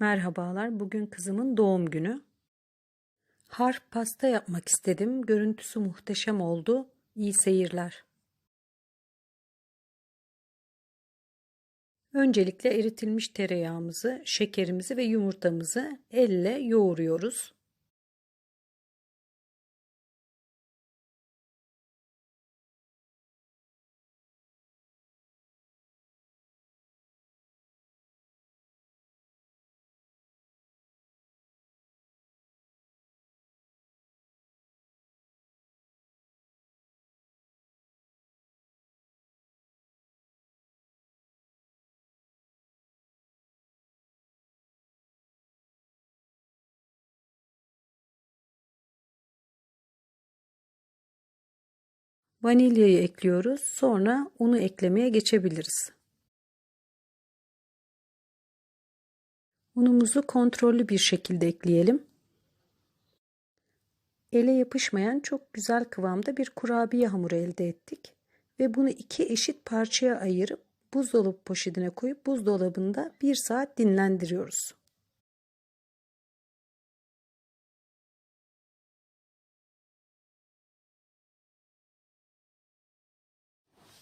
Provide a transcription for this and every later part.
Merhabalar, bugün kızımın doğum günü. Harf pasta yapmak istedim. Görüntüsü muhteşem oldu. İyi seyirler. Öncelikle eritilmiş tereyağımızı, şekerimizi ve yumurtamızı elle yoğuruyoruz. Vanilyayı ekliyoruz. Sonra unu eklemeye geçebiliriz. Unumuzu kontrollü bir şekilde ekleyelim. Ele yapışmayan çok güzel kıvamda bir kurabiye hamuru elde ettik. Ve bunu iki eşit parçaya ayırıp buzdolabı poşetine koyup buzdolabında bir saat dinlendiriyoruz.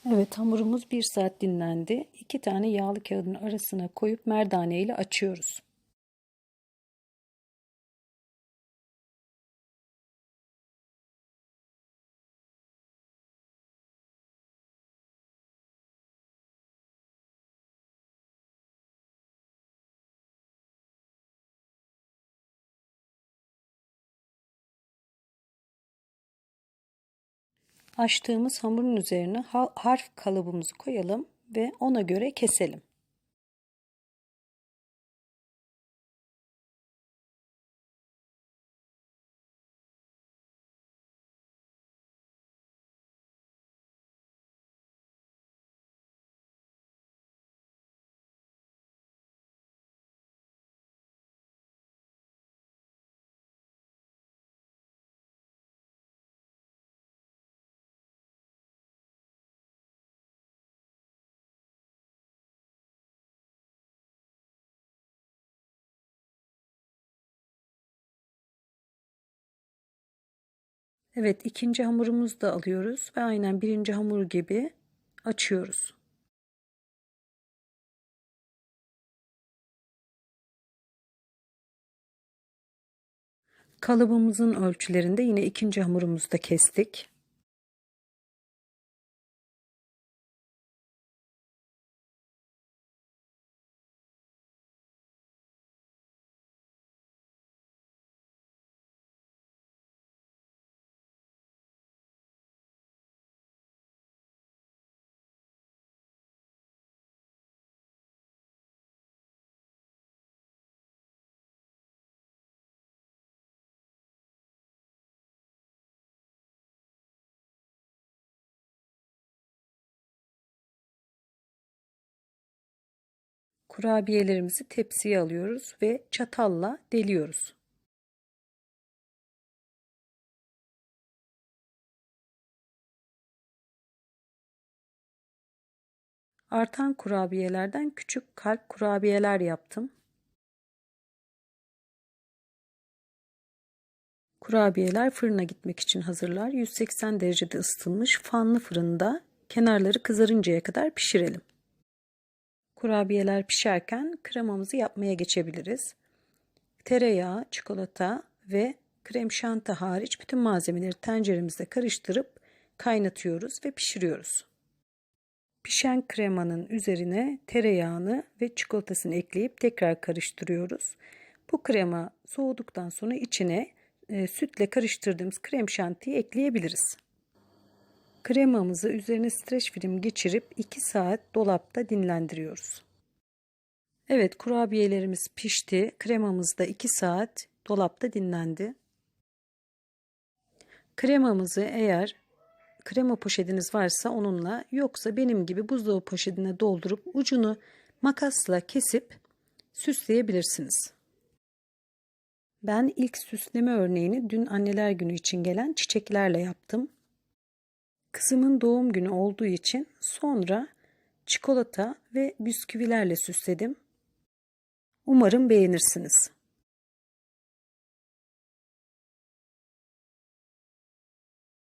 Evet hamurumuz bir saat dinlendi. İki tane yağlı kağıdın arasına koyup merdane ile açıyoruz. Açtığımız hamurun üzerine harf kalıbımızı koyalım ve ona göre keselim. Evet ikinci hamurumuzu da alıyoruz ve aynen birinci hamur gibi açıyoruz. Kalıbımızın ölçülerinde yine ikinci hamurumuzu da kestik. Kurabiyelerimizi tepsiye alıyoruz ve çatalla deliyoruz. Artan kurabiyelerden küçük kalp kurabiyeler yaptım. Kurabiyeler fırına gitmek için hazırlar. 180 derecede ısıtılmış fanlı fırında kenarları kızarıncaya kadar pişirelim. Kurabiyeler pişerken kremamızı yapmaya geçebiliriz. Tereyağı, çikolata ve krem şanti hariç bütün malzemeleri tenceremizde karıştırıp kaynatıyoruz ve pişiriyoruz. Pişen kremanın üzerine tereyağını ve çikolatasını ekleyip tekrar karıştırıyoruz. Bu krema soğuduktan sonra içine e, sütle karıştırdığımız krem şantiyi ekleyebiliriz. Kremamızı üzerine streç film geçirip 2 saat dolapta dinlendiriyoruz. Evet kurabiyelerimiz pişti. Kremamız da 2 saat dolapta dinlendi. Kremamızı eğer krema poşetiniz varsa onunla yoksa benim gibi buzdolabı poşetine doldurup ucunu makasla kesip süsleyebilirsiniz. Ben ilk süsleme örneğini dün anneler günü için gelen çiçeklerle yaptım. Kızımın doğum günü olduğu için sonra çikolata ve bisküvilerle süsledim. Umarım beğenirsiniz.